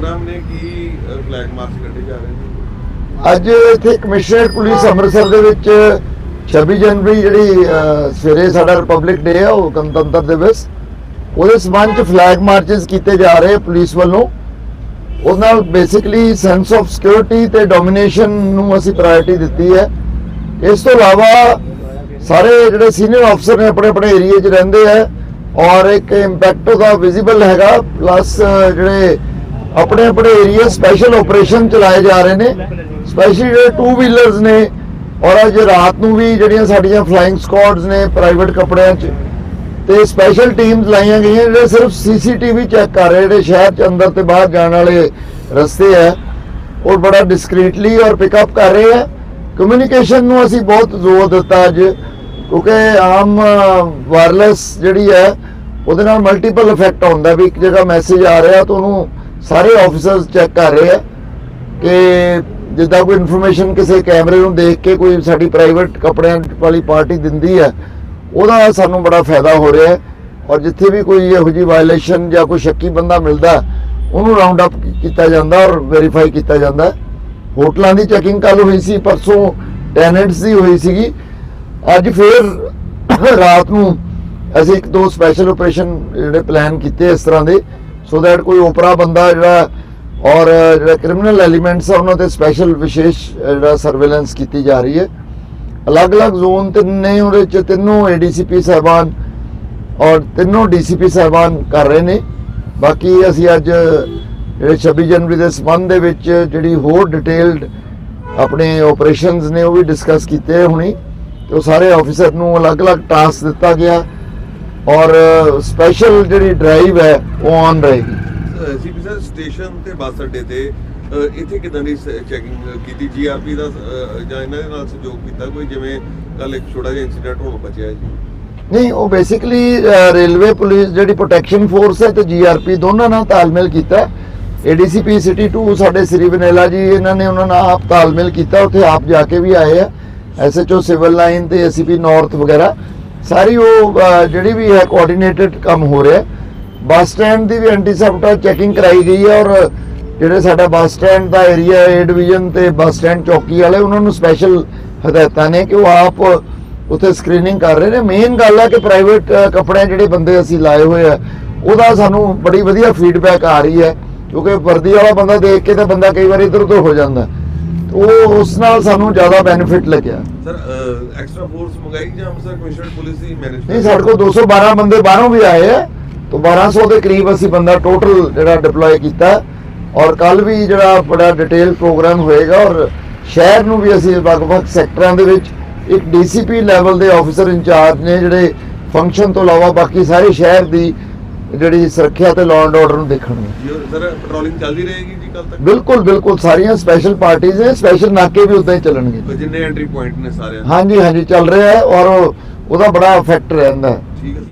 Programme ਨੇ ਕੀ flag March ਕੱਢੇ ਜਾ ਰਹੇ ਨੇ? ਅੱਜ ਇੱਥੇ ਕਮਿਸ਼ਨਰੇਟ ਪੁਲਿਸ ਅੰਮ੍ਰਿਤਸਰ ਦੇ ਵਿੱਚ 26 ਜਨਵਰੀ ਜਿਹੜੀ ਸਵੇਰੇ ਸਾਡਾ ਰਿਪਬਲਿਕ ਡੇ ਆ, ਉਹ ਗਣਤੰਤਰ ਦਿਵਸ, ਉਹਦੇ ਸਬੰਧ ਚ ਫਲੈਗ ਮਾਰਚਸ ਕੀਤੇ ਜਾ ਰਹੇ ਪੁਲਿਸ ਵੱਲੋਂ। ਉਹਦੇ ਨਾਲ ਬੇਸਿਕਲੀ ਸੈਂਸ ਆਫ ਸਿਕਿਉਰਿਟੀ ਤੇ ਡੋਮੀਨੇਸ਼ਨ ਨੂੰ ਅਸੀਂ ਪ੍ਰਾਇੋਰਟੀ ਦਿੱਤੀ ਹੈ। ਇਸ ਤੋਂ ਇਲਾਵਾ ਸਾਰੇ ਜਿਹੜੇ ਸੀਨੀਅਰ ਅਫਸਰ ਨੇ ਆਪਣੇ ਆਪਣੇ ਏਰੀਆ 'ਚ ਰਹਿੰਦੇ ਆ, ਔਰ ਇੱਕ ਇੰਪੈਕਟ ਉਹਦਾ ਵਿਜ਼ੀਬਲ ਹੈਗਾ ਪਲੱਸ ਜਿਹੜੇ ਆਪਣੇ ਆਪਣੇ ਏਰੀਆ ਸਪੈਸ਼ਲ ਆਪਰੇਸ਼ਨ ਚਲਾਏ ਜਾ ਰਹੇ ਨੇ। ਸਪੈਸ਼ਲੀ ਜਿਹੜੇ ਟੂ ਵੀਲਰਸ ਨੇ ਔਰ ਅੱਜ ਰਾਤ ਨੂੰ ਵੀ ਜਿਹੜੀਆਂ ਸਾਡੀਆਂ ਫਲਾਈਂਗ ਸਕੁਆਡਸ ਨੇ ਪ੍ਰਾਈਵੇਟ ਕੱਪੜਿਆਂ 'ਚ ਤੇ ਸਪੈਸ਼ਲ ਟੀਮਸ ਲਾਈਆਂ ਗਈਆਂ, ਜਿਹੜੇ ਸਿਰਫ ਸੀਸੀਟੀਵੀ ਚੈੱਕ ਕਰ ਰਹੇ ਜਿਹੜੇ ਸ਼ਹਿਰ 'ਚ ਅੰਦਰ ਤੇ ਬਾਹਰ ਜਾਣ ਵਾਲੇ ਰਸਤੇ ਆ, ਉਹ ਬੜਾ ਡਿਸਕ੍ਰੀਟਲੀ ਔਰ ਪਿਕਅਪ ਕਰ ਰਹੇ ਆ। ਕਮਿਊਨੀਕੇਸ਼ਨ ਨੂੰ ਅਸੀਂ ਬਹੁਤ ਜ਼ੋਰ ਦਿੱਤਾ ਅੱਜ, ਕਿਉਂਕਿ ਆਮ ਵਾਇਰਲੈਸ ਜਿਹੜੀ ਹੈ, ਉਹਦੇ ਨਾਲ ਮਲਟੀਪਲ ਇਫੈਕਟ ਹੁੰਦਾ ਵੀ ਇੱਕ ਜਗ੍ਹਾ ਮੈਸੇਜ ਆ ਰਿਹਾ ਤਾਂ ਉਹਨੂੰ ਸਾਰੇ ਆਫੀਸਰਸ ਚੈੱਕ ਕਰ ਰਹੇ ਆ ਕਿ ਜਿੱਦਾਂ ਕੋਈ ਇਨਫੋਰਮੇਸ਼ਨ ਕਿਸੇ ਕੈਮਰੇ ਨੂੰ ਦੇਖ ਕੇ ਕੋਈ ਸਾਡੀ ਪ੍ਰਾਈਵੇਟ ਕੱਪੜਿਆਂ ਵਾਲੀ ਪਾਰਟੀ ਦਿੰਦੀ ਹੈ ਉਹਦਾ ਸਾਨੂੰ ਬੜਾ ਫਾਇਦਾ ਹੋ ਰਿਹਾ ਹੈ। ਔਰ ਜਿੱਥੇ ਵੀ ਕੋਈ ਇਹੋ ਜਿਹੀ ਵਾਇਲੇਸ਼ਨ ਜਾਂ ਕੋਈ ਸ਼ੱਕੀ ਬੰਦਾ ਮਿਲਦਾ, ਉਹਨੂੰ ਰਾਉਂਡ ਅਪ ਕੀਤਾ ਜਾਂਦਾ ਔਰ ਵੈਰੀਫਾਈ ਕੀਤਾ ਜਾਂਦਾ। ਹੋਟਲਾਂ ਦੀ ਚੈਕਿੰਗ ਕੱਲ ਹੋਈ ਸੀ, ਪਰਸੋਂ ਟੈਨੈਂਟਸ ਦੀ ਹੋਈ ਸੀਗੀ। ਅੱਜ ਫੇਰ ਰਾਤ ਨੂੰ ਅਸੀਂ ਇੱਕ ਦੋ ਸਪੈਸ਼ਲ ਆਪਰੇਸ਼ਨ ਜਿਹੜੇ ਪਲਾਨ ਕੀਤੇ ਇਸ ਤਰ੍ਹਾਂ ਦੇ। ਸੋ ਦੈਟ ਕੋਈ ਓਪਰਾ ਬੰਦਾ ਜਿਹੜਾ ਔਰ, ਜਿਹੜਾ ਕ੍ਰਿਮੀਨਲ ਐਲੀਮੈਂਟਸ ਆ, ਉਹਨਾਂ ਤੇ ਸਪੈਸ਼ਲ ਵਿਸ਼ੇਸ਼ ਜਿਹੜਾ ਸਰਵੇਲੈਂਸ ਕੀਤੀ ਜਾ ਰਹੀ ਹੈ। ਅਲੱਗ-ਅਲੱਗ ਜ਼ੋਨ ਤਿੰਨ ਨੇ ਉਹਦੇ ਚ ਤਿੰਨੋਂ ਏਡੀਸੀਪੀ ਸਾਹਿਬਾਨ ਔਰ ਤਿੰਨੋਂ ਡੀਸੀਪੀ ਸਾਹਿਬਾਨ ਕਰ ਰਹੇ ਨੇ। ਬਾਕੀ ਅਸੀਂ ਅੱਜ, ਜਿਹੜੇ 26 ਜਨਵਰੀ ਦੇ ਸਬੰਧ ਦੇ ਵਿੱਚ ਜਿਹੜੀ ਹੋਰ ਡਿਟੇਲਡ ਆਪਣੇ ਆਪਰੇਸ਼ਨਸ ਨੇ ਉਹ ਵੀ ਡਿਸਕਸ ਕੀਤੇ ਹੁਣੀ। ਤੇ ਉਹ ਸਾਰੇ ਆਫੀਸਰ ਨੂੰ ਅਲੱਗ-ਅਲੱਗ ਟਾਸਕ ਦਿੱਤਾ ਗਿਆ। ਔਰ ਸਪੈਸ਼ਲ ਜਿਹੜੀ ਡਰਾਈਵ ਹੈ ਉਹ ਆਨ ਰਹੇਗੀ। ਸੀਪੀ ਸਰ ਸਟੇਸ਼ਨ ਤੇ ਬੱਸ ਅੱਡੇ ਤੇ ਇੱਥੇ ਕਿਦਾਂ ਦੀ ਚੈਕਿੰਗ ਕੀਤੀ? ਜੀਆਰਪੀ ਦਾ ਜਾਂ ਇਹਨਾਂ ਦੇ ਨਾਲ ਸਹਿਯੋਗ ਕੀਤਾ ਕੋਈ? ਜਿਵੇਂ ਕੱਲ ਇੱਕ ਛੋਟਾ ਜਿਹਾ ਇਨਸੀਡੈਂਟ ਹੋਣ ਬਚਿਆ ਜੀ। ਨਹੀਂ ਉਹ ਬੇਸਿਕਲੀ ਰੇਲਵੇ ਪੁਲਿਸ ਜਿਹੜੀ ਪ੍ਰੋਟੈਕਸ਼ਨ ਫੋਰਸ ਹੈ ਤੇ ਜੀਆਰਪੀ ਦੋਨਾਂ ਨਾਲ ਤਾਲਮੇਲ ਕੀਤਾ। ਏਡੀਸੀਪੀ ਸਿਟੀ 2 ਸਾਡੇ ਸ੍ਰੀ ਬਨੇਲਾ ਜੀ ਇਹਨਾਂ ਨੇ ਉਹਨਾਂ ਨਾਲ ਆਪ ਤਾਲਮੇਲ ਕੀਤਾ। ਉੱਥੇ ਆਪ ਜਾ ਕੇ ਵੀ ਆਏ ਆ। ਐਸਐਚਓ ਸਿਵਲ ਲਾਈਨ ਤੇ ਐਸਸੀਪੀ ਨਾਰਥ ਵਗੈਰਾ। ਸਾਰੀ ਉਹ ਜਿਹੜੀ ਵੀ ਹੈ ਕੋਆਰਡੀਨੇਟਡ ਕੰਮ ਹੋ ਰਿਹਾ ਬੱਸ ਸਟੈਂਡ ਦੀ ਵੀ ਐਂਟੀਸੈਪਟ ਚੈਕਿੰਗ ਕਰਾਈ ਗਈ ਹੈ ਔਰ ਜਿਹੜੇ ਸਾਡਾ ਬੱਸ ਸਟੈਂਡ ਦਾ ਏਰੀਆ ਏ ਡਿਵੀਜ਼ਨ ਤੇ ਬੱਸ ਸਟੈਂਡ ਚੌਕੀ ਵਾਲੇ, ਉਹਨਾਂ ਨੂੰ ਸਪੈਸ਼ਲ ਹਦਾਇਤਾਂ ਨੇ ਕਿ ਉਹ ਆਪ ਉੱਥੇ ਸਕਰੀਨਿੰਗ ਕਰ ਰਹੇ ਨੇ। ਮੇਨ ਗੱਲ ਹੈ ਕਿ ਪ੍ਰਾਈਵੇਟ ਕੱਪੜੇ ਜਿਹੜੇ ਬੰਦੇ ਅਸੀਂ ਲਾਏ ਹੋਏ ਆ, ਉਹਦਾ ਸਾਨੂੰ ਬੜੀ ਵਧੀਆ ਫੀਡਬੈਕ ਆ ਰਹੀ ਹੈ, ਕਿਉਂਕਿ ਵਰਦੀ ਵਾਲਾ ਬੰਦਾ ਦੇਖ ਕੇ ਤਾਂ ਬੰਦਾ ਕਈ ਵਾਰ ਇਧਰ ਉਧਰ ਹੋ ਜਾਂਦਾ। ਉਹ ਉਸ ਨਾਲ ਸਾਨੂੰ ਜ਼ਿਆਦਾ ਬੈਨੀਫਿਟ ਲੱਗਿਆ। ਸਰ ਐਕਸਟਰਾ ਫੋਰਸ ਮੰਗਾਈ ਜਾਂ ਸਰ ਕਮਿਸ਼ਨਰ ਪੁਲਿਸ ਦੀ ਮੈਨੇਜਮੈਂਟ ਨਹੀਂ ਸਾਡੇ ਕੋਲ 212 ਬੰਦੇ ਬਾਹਰੋਂ ਵੀ ਆਏ ਆ ਤਾਂ 1200 ਦੇ ਕਰੀਬ ਅਸੀਂ ਬੰਦਾ ਟੋਟਲ ਜਿਹੜਾ ਡਿਪਲੋਏ ਕੀਤਾ। ਔਰ ਕੱਲ ਵੀ ਜਿਹੜਾ ਬੜਾ ਡਿਟੇਲ ਪ੍ਰੋਗਰਾਮ ਹੋਏਗਾ ਔਰ ਸ਼ਹਿਰ ਨੂੰ ਵੀ ਅਸੀਂ ਵੱਖ-ਵੱਖ ਸੈਕਟਰਾਂ ਦੇ ਵਿੱਚ ਇੱਕ ਡੀਸੀਪੀ ਲੈਵਲ ਦੇ ਆਫੀਸਰ ਇੰਚਾਰਜ ਨੇ ਜਿਹੜੇ ਫੰਕਸ਼ਨ ਤੋਂ ਇਲਾਵਾ ਬਾਕੀ ਸਾਰੇ ਸ਼ਹਿਰ ਦੀ ਜਿਹੜੀ ਸੁਰੱਖਿਆ ਤੇ ਲਾਅ ਐਂਡ ਆਰਡਰ ਨੂੰ ਦੇਖਣਗੇ। ਸਰ ਪੈਟਰੋਲਿੰਗ ਚੱਲਦੀ ਰਹੇਗੀ ਜੀ ਕੱਲ ਤੱਕ? ਬਿਲਕੁਲ ਬਿਲਕੁਲ ਸਾਰੀਆਂ ਸਪੈਸ਼ਲ ਪਾਰਟੀਆਂ ਨੇ ਸਪੈਸ਼ਲ ਨਾਕੇ ਵੀ ਉਦਾਂ ਹੀ ਚੱਲਣਗੇ ਜਿੰਨੇ ਐਂਟਰੀ ਪੁਆਇੰਟ ਨੇ ਸਾਰਿਆਂ ਦੇ। ਹਾਂਜੀ ਹਾਂਜੀ ਚੱਲ ਰਿਹਾ ਹੈ ਔਰ ਉਹ- ਉਹਦਾ ਬੜਾ ਇਫੈਕਟ ਰਹਿੰਦਾ ਹੈ। ਠੀਕ ਹੈ।